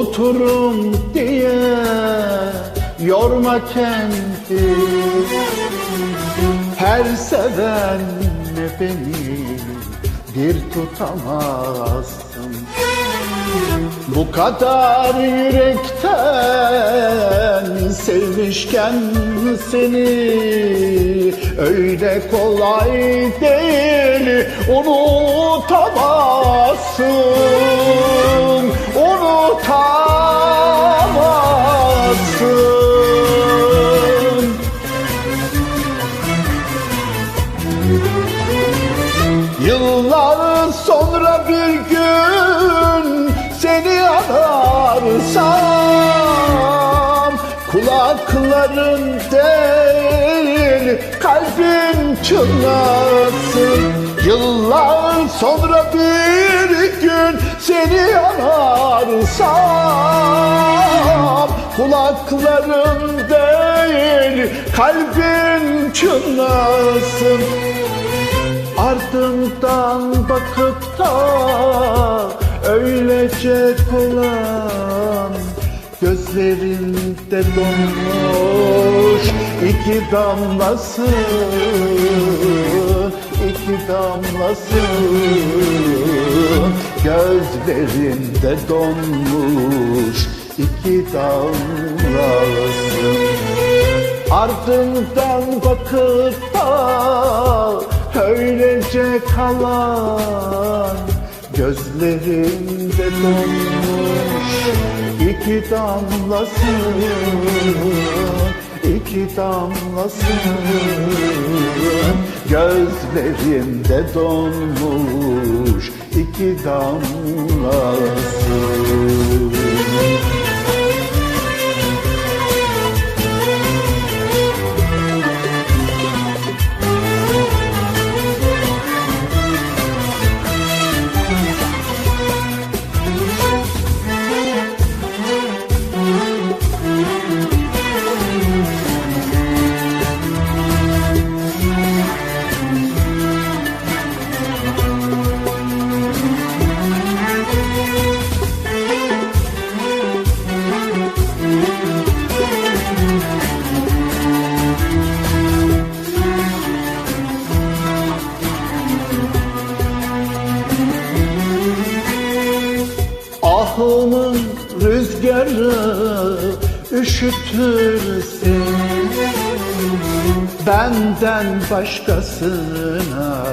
Unuturum diye yorma kendi Her seven beni bir tutamazsın. Bu kadar yürekten sevmişken seni Öyle kolay değil unutamazsın ararsam Kulakların değil kalbin çınlasın. Yıllar sonra bir gün seni ararsam Kulakların değil kalbin çınlasın. Ardımdan bakıp da öylece kalan Gözlerinde donmuş iki damlasın iki damlasın Gözlerinde donmuş iki damlasın Ardından bakıp da öylece kalan Gözlerinde donmuş iki damlasın iki damlasın Gözlerinde donmuş iki damlasın Ahımın rüzgarı üşütür seni. Benden başkasına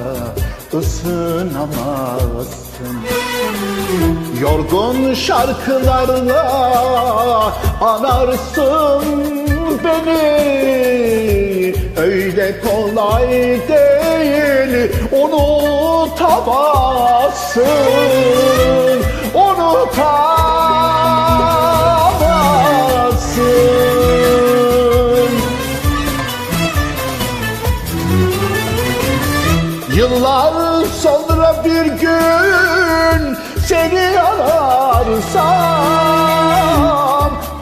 ısınamazsın. Yorgun şarkılarla anarsın beni. Öyle kolay değil Unutamazsın Yıllar sonra bir gün seni ararsam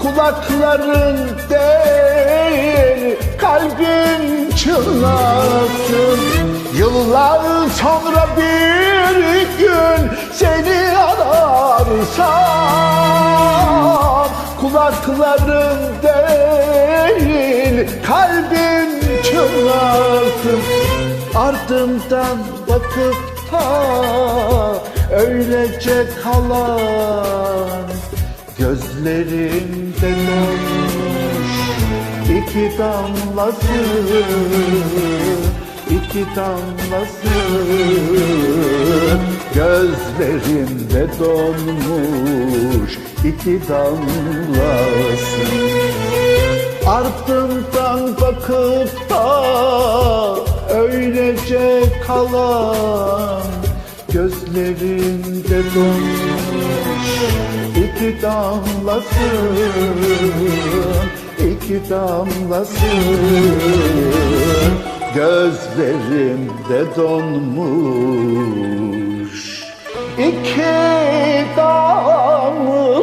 Kulakların değil kalbin çınlasın. Yıllar sonra bir gün seni ararsam Kulakların değil kalbin çınlasın Ardımdan bakıp da öylece kalan Gözlerimde donmuş iki damlasın iki damlasın Gözlerimde donmuş iki damlasın Ardımdan bakıp da öylece kalan Gözlerinde donmuş iki damlasın iki damlasın Gözlerimde donmuş iki damlasın